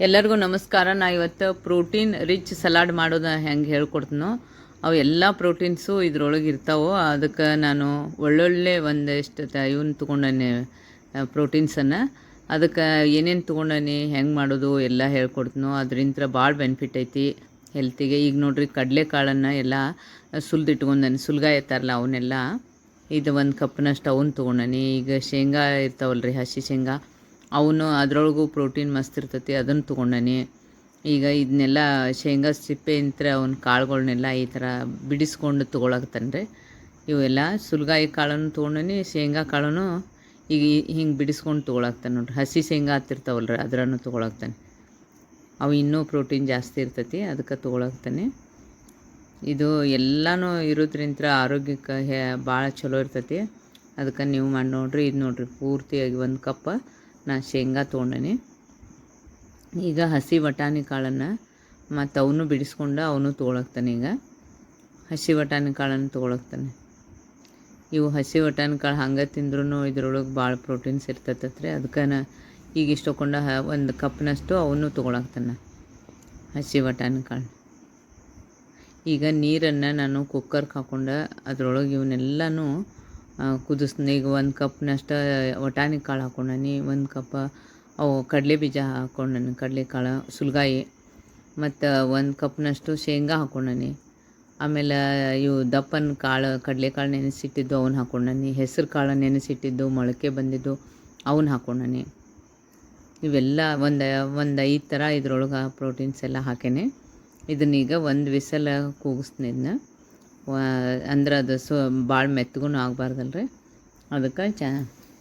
ಎಲ್ಲರಿಗೂ ನಮಸ್ಕಾರ. ನಾ ಇವತ್ತು ಪ್ರೋಟೀನ್ ರಿಚ್ ಸಲಾಡ್ ಮಾಡೋದು ಹೆಂಗೆ ಹೇಳ್ಕೊಡ್ತೀನೋ, ಅವು ಎಲ್ಲ ಪ್ರೋಟೀನ್ಸು ಇದ್ರೊಳಗೆ ಇರ್ತಾವೋ. ಅದಕ್ಕೆ ನಾನು ಒಳ್ಳೊಳ್ಳೆ ಒಂದಿಷ್ಟು ಇವನ್ನ ತೊಗೊಂಡನೆ ಪ್ರೋಟೀನ್ಸನ್ನು. ಅದಕ್ಕೆ ಏನೇನು ತೊಗೊಂಡನಿ, ಹೆಂಗೆ ಮಾಡೋದು ಎಲ್ಲ ಹೇಳ್ಕೊಡ್ತೀನೋ ಅದರಿಂದ ಭಾಳ ಬೆನಿಫಿಟ್ ಐತಿ. ಹೆಲ್ತಿಗೆ ಈಗ ನೋಡ್ರಿ ಕಡಲೆಕಾಳನ್ನು ಎಲ್ಲ ಸುಲಿದಿಟ್ಕೊಂಡನಿ, ಸುಲ್ಗಾಯ ಇರ್ತಾರಲ್ಲ ಅವನ್ನೆಲ್ಲ ಇದು ಒಂದು ಕಪ್ನಷ್ಟು ಅವನ್ನ ತೊಗೊಂಡನಿ. ಈಗ ಶೇಂಗಾ ಇರ್ತಾವಲ್ರಿ ಹಸಿ ಶೇಂಗಾ. ಅವನು ಅದರೊಳಗೂ ಪ್ರೋಟೀನ್ ಮಸ್ತ್ ಇರ್ತೈತಿ, ಅದನ್ನು ತೊಗೊಂಡಾನೆ. ಈಗ ಇದನ್ನೆಲ್ಲ ಶೇಂಗಾ ಸಿಪ್ಪೆ ಇಂತ್ರ ಅವ್ನ ಕಾಳುಗಳನ್ನೆಲ್ಲ ಈ ಥರ ಬಿಡಿಸ್ಕೊಂಡು ತೊಗೊಳಕತ್ತಾನೆ ರೀ ಇವೆಲ್ಲ ಸುಲ್ಗಾಯಿ ಕಾಳನ್ನು ತೊಗೊಂಡನಿ, ಶೇಂಗಾ ಕಾಳನ್ನು ಈಗ ಹಿಂಗೆ ಬಿಡಿಸ್ಕೊಂಡು ತೊಗೊಳಕ್ತಾನೆ ನೋಡ್ರಿ. ಹಸಿ ಶೇಂಗಾ ಹತ್ತಿರ್ತಾವಲ್ಲ ರೀ ಅದರನ್ನು ತೊಗೊಳಕ್ತಾನೆ ಅವು ಇನ್ನೂ ಪ್ರೋಟೀನ್ ಜಾಸ್ತಿ ಇರ್ತೈತಿ, ಅದಕ್ಕೆ ತೊಗೊಳಕ್ತಾನೆ ಇದು ಎಲ್ಲನೂ ಇರೋದ್ರಿಂತ ಆರೋಗ್ಯಕ್ಕೆ ಹೇ, ಭಾಳ ಚಲೋ ಇರ್ತೈತಿ. ಅದಕ್ಕೆ ನೀವು ಮಾಡಿ ನೋಡ್ರಿ, ಇದು ನೋಡ್ರಿ, ಪೂರ್ತಿಯಾಗಿ ಒಂದು ಕಪ್ಪ ನಾ ಶೇಂಗಾ ತೊಗೊಂಡೇನೆ. ಈಗ ಹಸಿ ಬಟಾಣಿ ಕಾಳನ್ನು ಮತ್ತು ಅವನು ಬಿಡಿಸ್ಕೊಂಡು ಅವನು ತೊಗೊಳಕ್ತಾನೆ ಈಗ. ಹಸಿ ಬಟಾಣಿ ಕಾಳನ್ನು ತೊಗೊಳಕ್ತಾನೆ ಇವು ಹಸಿ ಬಟಾಣಿ ಕಾಳು ಹಂಗೆ ತಿಂದ್ರೂ ಇದ್ರೊಳಗೆ ಭಾಳ ಪ್ರೋಟೀನ್ಸ್ ಇರ್ತೈತತ್ರಿ. ಅದಕ್ಕೆ ನಾ ಈಗ ಇಷ್ಟು ಹ ಒಂದು ಕಪ್ನಷ್ಟು ಅವನು ತೊಗೊಳಕ್ತಾನೆ ಹಸಿ ಬಟಾಣಿ ಕಾಳು. ಈಗ ನೀರನ್ನು ನಾನು ಕುಕ್ಕರ್ಗೆ ಹಾಕ್ಕೊಂಡು ಅದ್ರೊಳಗೆ ಇವನ್ನೆಲ್ಲನೂ ಕುದಿಸ್ತೀನಿ ಈಗ ಒಂದು ಕಪ್ನಷ್ಟು ವಟಾಣಿ ಕಾಳು ಹಾಕ್ಕೊಂಡನಿ ಒಂದು ಕಪ್ ಅವು ಕಡಲೆ ಬೀಜ ಹಾಕೊಂಡಿ ಕಡಲೆ ಕಾಳು, ಸುಲ್ಗಾಯಿ, ಮತ್ತು ಒಂದು ಕಪ್ನಷ್ಟು ಶೇಂಗಾ ಹಾಕೊಂಡಿ ಆಮೇಲೆ ಇವು ದಪ್ಪನ ಕಾಳು ಕಡಲೆಕಾಳು ನೆನೆಸಿಟ್ಟಿದ್ದು ಅವನ್ನ ಹಾಕೊಂಡನಿ ಹೆಸರು ಕಾಳು ನೆನೆಸಿಟ್ಟಿದ್ದು, ಮೊಳಕೆ ಬಂದಿದ್ದು ಅವನ್ನ ಹಾಕೊಂಡಿ ಇವೆಲ್ಲ ಒಂದು ಒಂದು ಐದು ಥರ ಇದ್ರೊಳಗೆ ಪ್ರೋಟೀನ್ಸ್ ಎಲ್ಲ ಹಾಕೇನೆ. ಇದನ್ನೀಗ ಒಂದು ವಿಸಲ ಕೂಗಿಸ್ತೀನಿ ಇದನ್ನ ಅಂದ್ರೆ ಅದು ಸೊ ಭಾಳ ಮೆತ್ತಗೂ ಆಗಬಾರ್ದಲ್ರಿ. ಅದಕ್ಕೆ ಚ,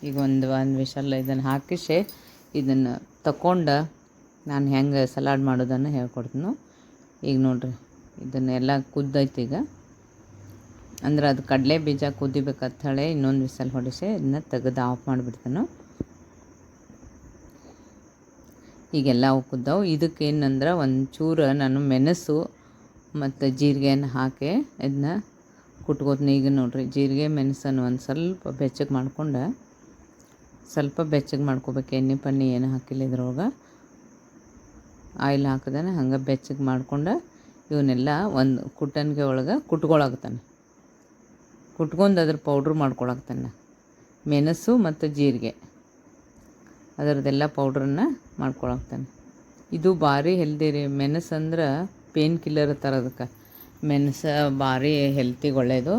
ಈಗ ಒಂದು ಒಂದು ವಿಷಲ್ ಇದನ್ನು ಹಾಕಿಸಿ, ಇದನ್ನು ತಗೊಂಡು ನಾನು ಹೆಂಗೆ ಸಲಾಡ್ ಮಾಡೋದನ್ನು ಹೇಳ್ಕೊಡ್ತೀನಿ. ಈಗ ನೋಡ್ರಿ, ಇದನ್ನೆಲ್ಲ ಕುದ್ದೈತೆ ಈಗ. ಅಂದ್ರೆ ಅದು ಕಡಲೆ ಬೀಜ ಕುದಿಬೇಕಂತ ಹೇಳಿ ಇನ್ನೊಂದು ವಿಸಲ್ ಹೊಡಿಸಿ ಇದನ್ನ ತೆಗೆದು ಆಫ್ ಮಾಡಿಬಿಡ್ತೀನಿ. ಈಗೆಲ್ಲ ಕುದ್ದಾವು. ಇದಕ್ಕೆ ಏನಂದ್ರೆ ಒಂಚೂರು ನಾನು ಮೆಣಸು ಮತ್ತು ಜೀರಿಗೆಯನ್ನು ಹಾಕಿ ಇದನ್ನ ಕುಟ್ಕೋತೀನಿ. ಈಗ ನೋಡಿರಿ, ಜೀರಿಗೆ, ಮೆಣಸನ್ನು ಒಂದು ಸ್ವಲ್ಪ ಬೆಚ್ಚಗೆ ಮಾಡ್ಕೊಂಡು, ಸ್ವಲ್ಪ ಬೆಚ್ಚಗೆ ಮಾಡ್ಕೋಬೇಕು. ಎಣ್ಣೆ ಪನ್ನಿ ಏನು ಹಾಕಿಲ್ಲ ಇದ್ರೊಳಗೆ. ಆಯಿಲ್ ಹಾಕಿದಾನೆ ಹಂಗೆ ಬೆಚ್ಚಗೆ ಮಾಡ್ಕೊಂಡು ಇವನ್ನೆಲ್ಲ ಒಂದು ಕುಟ್ಟನ್ಗೆ ಒಳಗೆ ಕುಟ್ಕೊಳಕ್ತಾನೆ ಕುಟ್ಕೊಂಡು ಅದ್ರ ಪೌಡ್ರ್ ಮಾಡ್ಕೊಳಕ್ತಾನೆ ಮೆಣಸು ಮತ್ತು ಜೀರಿಗೆ, ಅದರದ್ದೆಲ್ಲ ಪೌಡ್ರನ್ನು ಮಾಡ್ಕೊಳಕ್ತಾನೆ ಇದು ಭಾರಿ ಹೆಲ್ದಿ ರೀ. ಮೆಣಸು ಅಂದ್ರೆ ಪೇನ್ ಕಿಲ್ಲರ್ ಥರ ಅದಕ್ಕೆ. ಮೆಣಸು ಭಾರಿ ಹೆಲ್ತಿಗೆ ಒಳ್ಳೆಯದು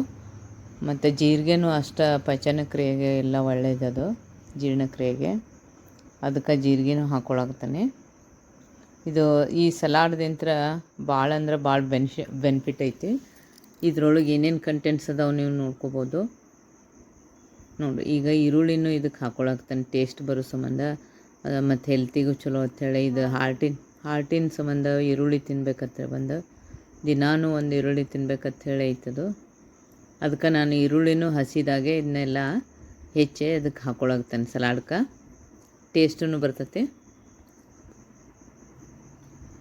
ಮತ್ತು ಜೀರಿಗೆನೂ ಅಷ್ಟು ಪಚನ ಕ್ರಿಯೆಗೆ ಎಲ್ಲ ಒಳ್ಳೆಯದದು ಜೀರ್ಣಕ್ರಿಯೆಗೆ. ಅದಕ್ಕೆ ಜೀರಿಗೆನೂ ಹಾಕ್ಕೊಳಕ್ತಾನೆ ಇದು ಈ ಸಲಾಡ್ದಿಂತ್ರ ಭಾಳ ಅಂದ್ರೆ ಭಾಳ ಬೆನ್ಶಿ ಬೆನಿಫಿಟ್ ಐತಿ. ಇದ್ರೊಳಗೆ ಏನೇನು ಕಂಟೆಂಟ್ಸ್ ಅದಾವೆ ನೀವು ನೋಡ್ಕೋಬೋದು. ನೋಡಿ, ಈಗ ಈರುಳ್ಳಿನೂ ಇದಕ್ಕೆ ಹಾಕ್ಕೊಳಕ್ತಾನೆ ಟೇಸ್ಟ್ ಬರೋ ಸಂಬಂಧ ಮತ್ತು ಹೆಲ್ತಿಗೂ ಚಲೋ ಅಂಥೇಳಿ ಇದು ಹಾರ್ಟಿನ ಹಾರ್ಟಿನ ಸಂಬಂಧ ಈರುಳ್ಳಿ ತಿನ್ಬೇಕಂತ ಬಂದು. ದಿನಾನು ಒಂದು ಈರುಳ್ಳಿ ತಿನ್ಬೇಕಂತ ಹೇಳಿ ಐತದು. ಅದಕ್ಕೆ ನಾನು ಈರುಳ್ಳಿನೂ ಹಸಿದಾಗೆ ಇದನ್ನೆಲ್ಲ ಹೆಚ್ಚೆ ಅದಕ್ಕೆ ಹಾಕೊಳಗ್ತಾನೆ ಸಲಾಡ್ಕ. ಟೇಸ್ಟೂ ಬರ್ತೈತಿ.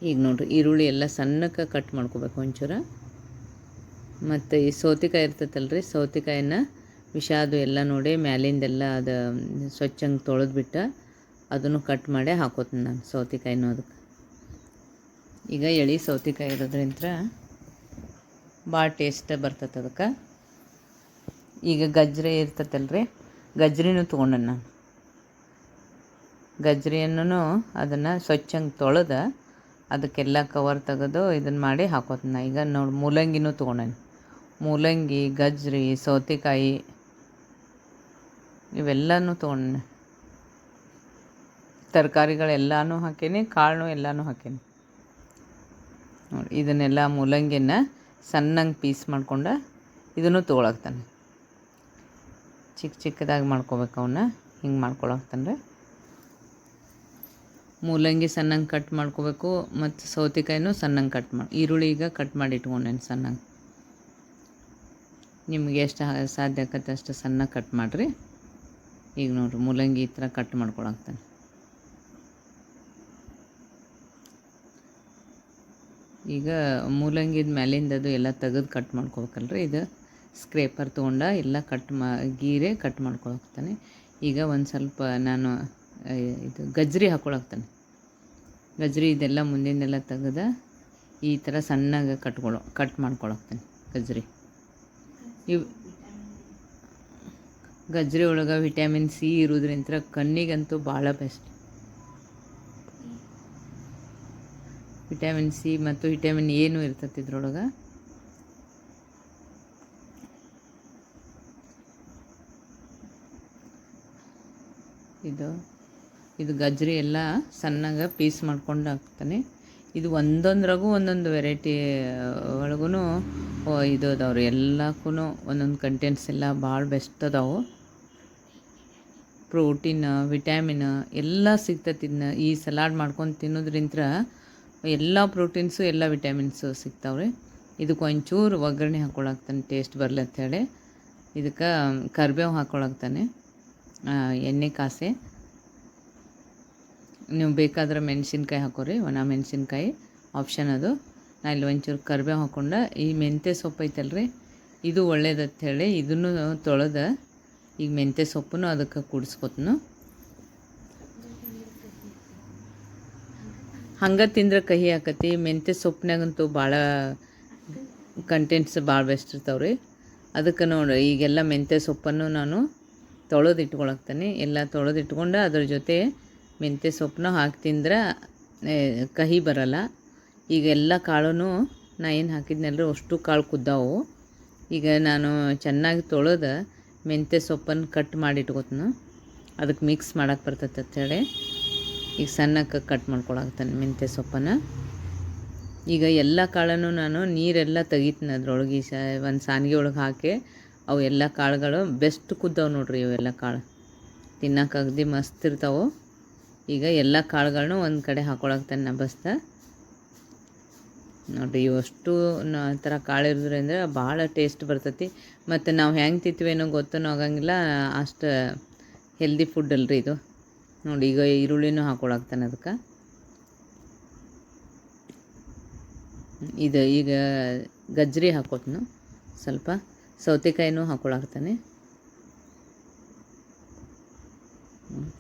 ಈಗ ನೋಡ್ರಿ, ಈರುಳ್ಳಿ ಎಲ್ಲ ಸಣ್ಣಕ್ಕೆ ಕಟ್ ಮಾಡ್ಕೋಬೇಕು ಒಂಚೂರು. ಮತ್ತು ಈ ಸೌತೆಕಾಯಿ ಇರ್ತೈತಲ್ರಿ, ಸೌತೆಕಾಯಿನ ವಿಷ ಅದು ಎಲ್ಲ ನೋಡಿ ಮ್ಯಾಲಿಂದೆಲ್ಲ ಅದು ಸ್ವಚ್ಛಂಗೆ ತೊಳೆದ್ಬಿಟ್ಟು ಅದನ್ನು ಕಟ್ ಮಾಡಿ ಹಾಕೋತೀನಿ ನಾನು ಸೌತೆಕಾಯಿನೂ ಅದಕ್ಕೆ. ಈಗ ಎಳೆ ಸೌತೆಕಾಯಿ ಇರೋದ್ರಿಂದ ಭಾಳ ಟೇಸ್ಟ್ ಬರ್ತದೆ ಅದಕ್ಕೆ. ಈಗ ಗಜ್ರಿ ಇರ್ತೈತಲ್ರಿ. ಗಜ್ರಿನೂ ತೊಗೊಂಡೆ ನಾನು. ಗಜ್ರಿಯನ್ನು ಅದನ್ನು ಸ್ವಚ್ಛಂಗೆ ತೊಳೆದು ಅದಕ್ಕೆಲ್ಲ ಕವರ್ ತೆಗೆದು ಇದನ್ನು ಮಾಡಿ ಹಾಕೋತೀನಿ ಈಗ ನೋಡಿ ಮೂಲಂಗಿನೂ ತೊಗೊಂಡೇನೆ. ಮೂಲಂಗಿ ಗಜ್ರಿ ಸೌತೆಕಾಯಿ ಇವೆಲ್ಲನೂ ತೊಗೊಂಡೆ ತರಕಾರಿಗಳೆಲ್ಲನೂ ಹಾಕೀನಿ ಕಾಳು ಎಲ್ಲನೂ ಹಾಕೀನಿ. ನೋಡಿ, ಇದನ್ನೆಲ್ಲ ಮೂಲಂಗಿನ ಸಣ್ಣಂಗೆ ಪೀಸ್ ಮಾಡ್ಕೊಂಡು ಇದನ್ನು ತೊಗೊಳಕ್ತಾನೆ. ಚಿಕ್ಕ ಚಿಕ್ಕದಾಗಿ ಮಾಡ್ಕೋಬೇಕು ಅವನ್ನ ಹಿಂಗೆ ಮಾಡ್ಕೊಳಕ್ತಾನೆ ಮೂಲಂಗಿ ಸಣ್ಣಂಗೆ ಕಟ್ ಮಾಡ್ಕೋಬೇಕು, ಮತ್ತು ಸೌತೆಕಾಯಿನೂ ಸಣ್ಣಂಗೆ ಕಟ್ ಮಾಡಿ, ಈರುಳ್ಳಿ ಈಗ ಕಟ್ ಮಾಡಿ ಇಟ್ಕೊಂಡೇನೆ ಸಣ್ಣಂಗೆ. ನಿಮ್ಗೆ ಎಷ್ಟು ಸಾಧ್ಯ ಆಗತ್ತೆ ಅಷ್ಟು ಸಣ್ಣ ಕಟ್ ಮಾಡಿರಿ. ಈಗ ನೋಡಿರಿ, ಮೂಲಂಗಿ ಈ ಥರ ಕಟ್ ಮಾಡ್ಕೊಳಕ್ತಾನೆ. ಈಗ ಮೂಲಂಗಿದ ಮೇಲಿಂದ ಅದು ಎಲ್ಲ ತೆಗೆದು ಕಟ್ ಮಾಡ್ಕೊಬೇಕಲ್ರಿ ಇದು ಸ್ಕ್ರೇಪರ್ ತೊಗೊಂಡ ಎಲ್ಲ ಕಟ್ ಮಾ, ಗೀರೆ ಕಟ್ ಮಾಡ್ಕೊಳಕ್ತಾನೆ. ಈಗ ಒಂದು ಸ್ವಲ್ಪ ನಾನು ಇದು ಗಜ್ರಿ ಹಾಕ್ಕೊಳಕ್ತಾನೆ ಗಜ್ರಿ ಇದೆಲ್ಲ ಮುಂದಿಂದೆಲ್ಲ ತೆಗೆದ ಈ ಥರ ಸಣ್ಣಗೆ ಕಟ್ಕೊಳೋ ಕಟ್ ಮಾಡ್ಕೊಳಕ್ತಾನೆ ಗಜ್ರಿ. ಇವು ಗಜ್ರಿ ಒಳಗೆ ವಿಟಮಿನ್ ಸಿ ಇರೋದ್ರಿಂದ ಕಣ್ಣಿಗಂತೂ ಭಾಳ ಬೆಸ್ಟ್ ವಿಟಮಿನ್ ಸಿ ಮತ್ತು ವಿಟಮಿನ್ ಏನು ಇರ್ತೈತಿ ಇದ್ರೊಳಗೆ. ಇದು ಇದು ಗಜ್ರಿ ಎಲ್ಲ ಸಣ್ಣಗೆ ಪೀಸ್ ಮಾಡ್ಕೊಂಡು ಹಾಕ್ತಾನೆ. ಇದು ಒಂದೊಂದ್ರಾಗೂ ಒಂದೊಂದು ವೆರೈಟಿ ಒಳಗೂ ಇದು ಅದಾವ್ರಿ. ಎಲ್ಲಕ್ಕೂ ಒಂದೊಂದು ಕಂಟೆಂಟ್ಸ್ ಎಲ್ಲ ಭಾಳ ಬೆಸ್ಟ್ ಅದಾವು. ಪ್ರೋಟೀನ್ ವಿಟ್ಯಾಮಿನ್ ಎಲ್ಲ ಸಿಗ್ತೈತಿ ಇದನ್ನ ಈ ಸಲಾಡ್ ಮಾಡ್ಕೊಂಡು ತಿನ್ನೋದ್ರಿಂತ ಎಲ್ಲ ಪ್ರೋಟೀನ್ಸು, ಎಲ್ಲ ವಿಟ್ಯಾಮಿನ್ಸು ಸಿಗ್ತಾವ್ರಿ. ಇದಕ್ಕೆ ಒಂಚೂರು ಒಗ್ಗರಣೆ ಹಾಕ್ಕೊಳಕ್ತಾನೆ ಟೇಸ್ಟ್ ಬರಲಿ ಅಂಥೇಳಿ ಇದಕ್ಕೆ ಕರಿಬೇವು ಹಾಕ್ಕೊಳಕ್ತಾನೆ ಎಣ್ಣೆ ಕಾಸೆ. ನೀವು ಬೇಕಾದ್ರೆ ಮೆಣಸಿನ್ಕಾಯಿ ಹಾಕೋರಿ, ಒಣ ಮೆಣಸಿನ್ಕಾಯಿ ಆಪ್ಷನ್ ಅದು. ನಾ ಇಲ್ಲಿ ಒಂಚೂರು ಕರಿಬೇವು ಹಾಕ್ಕೊಂಡ ಈ ಮೆಂತ್ಯ ಸೊಪ್ಪು ಐತಲ್ರಿ, ಇದು ಒಳ್ಳೇದಂಥೇಳಿ ಇದನ್ನು ತೊಳೆದ, ಈಗ ಮೆಂತ್ಯ ಸೊಪ್ಪನ್ನು ಅದಕ್ಕೆ ಕೂಡಿಸ್ಕೊತನು. ಹಂಗೆ ತಿಂದ್ರೆ ಕಹಿ ಆಕತಿ. ಮೆಂತ್ಯ ಸೊಪ್ಪಿನಾಗಂತೂ ಭಾಳ ಕಂಟೆಂಟ್ಸ್ ಭಾಳ ಬೆಸ್ಟ್ ಇರ್ತಾವ್ರಿ. ಅದಕ್ಕೆ ನೋಡಿ ಈಗೆಲ್ಲ ಮೆಂತ್ಯ ಸೊಪ್ಪನ್ನು ನಾನು ತೊಳೆದು ಎಲ್ಲ ತೊಳೆದು ಇಟ್ಕೊಂಡು ಅದ್ರ ಜೊತೆ ಮೆಂತ್ಯ ಸೊಪ್ಪನ್ನ ಹಾಕಿ ತಿಂದ್ರೆ ಕಹಿ ಬರಲ್ಲ. ಈಗ ಎಲ್ಲ ಕಾಳು ನಾ ಏನು ಹಾಕಿದ್ನಲ್ರಿ, ಅಷ್ಟು ಕಾಳು ಕುದ್ದಾವು. ಈಗ ನಾನು ಚೆನ್ನಾಗಿ ತೊಳೆದು ಮೆಂತ್ಯ ಸೊಪ್ಪನ್ನು ಕಟ್ ಮಾಡಿ ಅದಕ್ಕೆ ಮಿಕ್ಸ್ ಮಾಡಕ್ಕೆ ಬರ್ತೈತೆ ಅಂತೇಳಿ ಈಗ ಸಣ್ಣಕ್ಕೆ ಕಟ್ ಮಾಡ್ಕೊಳಕ್ತಾನೆ ಮೆಂತ್ಯ ಸೊಪ್ಪನ್ನು. ಈಗ ಎಲ್ಲ ಕಾಳನ್ನು ನಾನು ನೀರೆಲ್ಲ ತೆಗಿತೀನಿ ಅದ್ರೊಳಗೆ ಸ ಒಂದು ಸಾನಿಗೆ ಒಳಗೆ ಹಾಕಿ ಅವು ಎಲ್ಲ ಕಾಳುಗಳು ಬೆಸ್ಟ್ ಕುದ್ದಾವೆ ನೋಡ್ರಿ ಇವೆಲ್ಲ ಕಾಳು. ತಿನ್ನಕ್ಕೆ ಅಗ್ದಿ ಮಸ್ತ್ ಇರ್ತಾವೆ. ಈಗ ಎಲ್ಲ ಕಾಳುಗಳನ್ನೂ ಒಂದು ಕಡೆ ಹಾಕೊಳಕ್ತಾನೆ ನಾ ಬಸ್ತ. ನೋಡಿರಿ ಇವಷ್ಟು ನ- ಥರ ಕಾಳು ಇರೋದ್ರಿಂದ ಭಾಳ ಟೇಸ್ಟ್ ಬರ್ತೈತಿ. ಮತ್ತು ನಾವು ಹೆಂಗೆ ತಿಂತೀವೇನೋ ಗೊತ್ತೂ ಆಗಂಗಿಲ್ಲ, ಅಷ್ಟು ಹೆಲ್ದಿ ಫುಡ್ ಅಲ್ರಿ ಇದು. ನೋಡಿ, ಈಗ ಈರುಳ್ಳಿನೂ ಹಾಕೊಳಕ್ತಾನೆ ಅದಕ್ಕೆ. ಇದು ಈಗ ಗಜ್ಜರಿ ಹಾಕೋತ್ನು, ಸ್ವಲ್ಪ ಸೌತೆಕಾಯಿನೂ ಹಾಕೊಳಕ್ತಾನೆ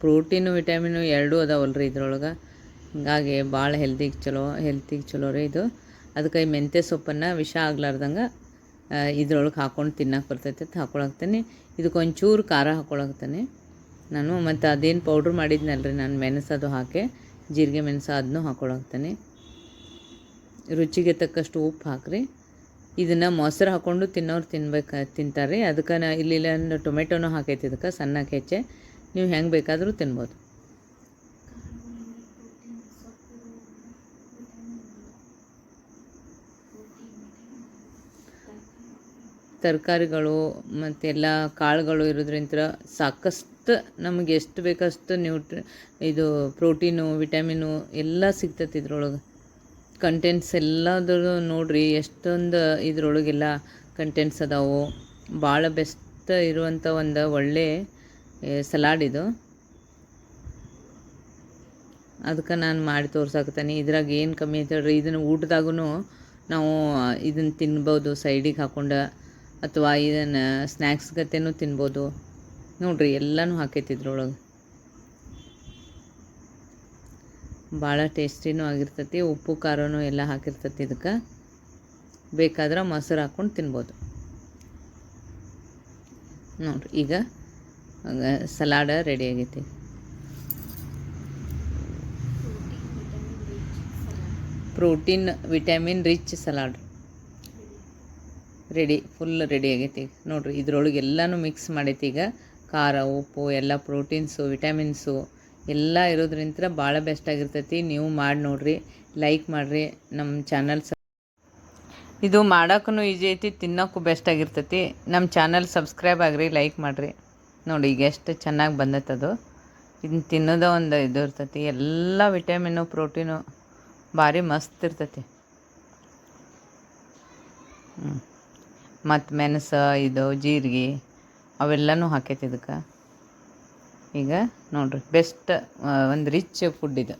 ಪ್ರೋಟೀನು, ವಿಟಮಿನು ಎರಡೂ ಅದಾವಲ್ರಿ ಇದ್ರೊಳಗೆ. ಹೀಗಾಗಿ ಭಾಳ ಹೆಲ್ದಿಗೆ ಚಲೋ ಹೆಲ್ತಿಗೆ ಚಲೋ ರೀ ಇದು. ಅದಕ್ಕೆ ಈ ಮೆಂತ್ಯ ಸೊಪ್ಪನ್ನು ವಿಷ ಆಗ್ಲಾರ್ದಂಗೆ ಇದ್ರೊಳಗೆ ಹಾಕ್ಕೊಂಡು ತಿನ್ನಕ್ಕೆ ಬರ್ತೈತೆ ಹಾಕೊಳಕ್ತಾನೆ ಇದಕ್ಕೊಂಚೂರು ಖಾರ ಹಾಕೊಳಕ್ತಾನೆ ನಾನು ಮತ್ತು ಅದೇನು ಪೌಡ್ರ್ ಮಾಡಿದ್ನಲ್ಲ ರೀ ನಾನು ಮೆಣಸು ಅದು ಹಾಕಿ, ಜೀರಿಗೆ ಮೆಣಸು ಅದನ್ನೂ ಹಾಕೊಳಕ್ತಾನೆ ರುಚಿಗೆ ತಕ್ಕಷ್ಟು ಉಪ್ಪು ಹಾಕ್ರಿ. ಇದನ್ನು ಮೊಸರು ಹಾಕ್ಕೊಂಡು ತಿನ್ನೋರು ತಿನ್ಬೇಕು ತಿಂತಾರೆ ರೀ ಅದಕ್ಕೆ ನಾ ಇಲ್ಲಿ ಇಲ್ಲೊಂದು ಟೊಮೆಟೊನೂ ಹಾಕೈತಿ ಇದಕ್ಕೆ ಸಣ್ಣಕ್ಕೆ ಹೆಚ್ಚೆ. ನೀವು ಹೆಂಗೆ ಬೇಕಾದರೂ ತಿನ್ಬೋದು. ತರಕಾರಿಗಳು ಮತ್ತೆಲ್ಲ ಕಾಳುಗಳು ಇರೋದ್ರಿಂದ ಸಾಕಷ್ಟು ನಮಗೆ ಎಷ್ಟು ಬೇಕಷ್ಟು ನ್ಯೂಟ್ರಿ ಇದು ಪ್ರೋಟೀನು ವಿಟಮಿನು ಎಲ್ಲ ಸಿಗ್ತೈತಿ ಇದ್ರೊಳಗೆ. ಕಂಟೆಂಟ್ಸ್ ಎಲ್ಲದರೂ ನೋಡಿರಿ ಎಷ್ಟೊಂದು ಇದ್ರೊಳಗೆಲ್ಲ ಕಂಟೆಂಟ್ಸ್ ಅದಾವು ಭಾಳ ಬೆಸ್ಟ್ ಇರುವಂಥ ಒಂದು ಒಳ್ಳೆ ಸಲಾಡ್ ಇದು. ಅದಕ್ಕೆ ನಾನು ಮಾಡಿ ತೋರ್ಸಾಕತ್ತೀನಿ. ಇದ್ರಾಗ ಏನು ಕಮ್ಮಿ ಹೇಳ್ರಿ, ಇದನ್ನು ಊಟದಾಗೂ ನಾವು ಇದನ್ನು ತಿನ್ಬೋದು ಸೈಡಿಗೆ ಹಾಕೊಂಡು, ಅಥವಾ ಇದನ್ನು ಸ್ನ್ಯಾಕ್ಸ್ ಗತೆನೂ ತಿನ್ಬೋದು. ನೋಡ್ರಿ, ಎಲ್ಲನೂ ಹಾಕೈತಿ ಇದ್ರೊಳಗೆ ಭಾಳ ಟೇಸ್ಟಿನೂ ಆಗಿರ್ತತಿ, ಉಪ್ಪು ಖಾರನೂ ಎಲ್ಲ ಹಾಕಿರ್ತತಿ ಇದಕ್ಕೆ. ಬೇಕಾದ್ರೆ ಮೊಸರು ಹಾಕ್ಕೊಂಡು ತಿನ್ಬೋದು. ನೋಡ್ರಿ, ಈಗ ಸಲಾಡ ರೆಡಿ ಆಗೈತಿ. Protein, vitamin rich salad. Ready full ready ಆಗೈತಿ ನೋಡ್ರಿ, ಇದ್ರೊಳಗೆ ಎಲ್ಲನೂ ಮಿಕ್ಸ್ ಮಾಡೈತಿ ಈಗ. ಖಾರ, ಉಪ್ಪು, ಎಲ್ಲ ಪ್ರೋಟೀನ್ಸು, ವಿಟಮಿನ್ಸು ಎಲ್ಲ ಇರೋದ್ರಿಂದ ಭಾಳ ಬೆಸ್ಟ್ ಆಗಿರ್ತೈತಿ. ನೀವು ಮಾಡಿ ನೋಡಿರಿ, ಲೈಕ್ ಮಾಡಿರಿ, ನಮ್ಮ ಚಾನಲ್ ಇದು ಮಾಡೋಕ್ಕೂ ಈಜಿ ಐತಿ, ತಿನ್ನೋಕ್ಕೂ ಬೆಸ್ಟ್ ಆಗಿರ್ತೈತಿ. ನಮ್ಮ ಚಾನಲ್ ಸಬ್ಸ್ಕ್ರೈಬ್ ಆಗಿರಿ, ಲೈಕ್ ಮಾಡಿರಿ. ನೋಡಿ, ಈಗ ಎಷ್ಟು ಚೆನ್ನಾಗಿ ಬಂದೈತದು ಇದನ್ನ ತಿನ್ನೋದ ಒಂದು ಇದು ಇರ್ತೈತಿ. ಎಲ್ಲ ವಿಟಮಿನು, ಪ್ರೋಟೀನು ಭಾರಿ ಮಸ್ತ್ ಇರ್ತೈತಿ. ಮತ್ತು ಮೆಣಸು, ಇದು, ಜೀರಿಗೆ ಅವೆಲ್ಲನೂ ಹಾಕೈತಿ ಇದಕ್ಕೆ. ಈಗ ನೋಡ್ರಿ ಬೆಸ್ಟ್ ಒಂದು ರಿಚ್ ಫುಡ್ ಇದು.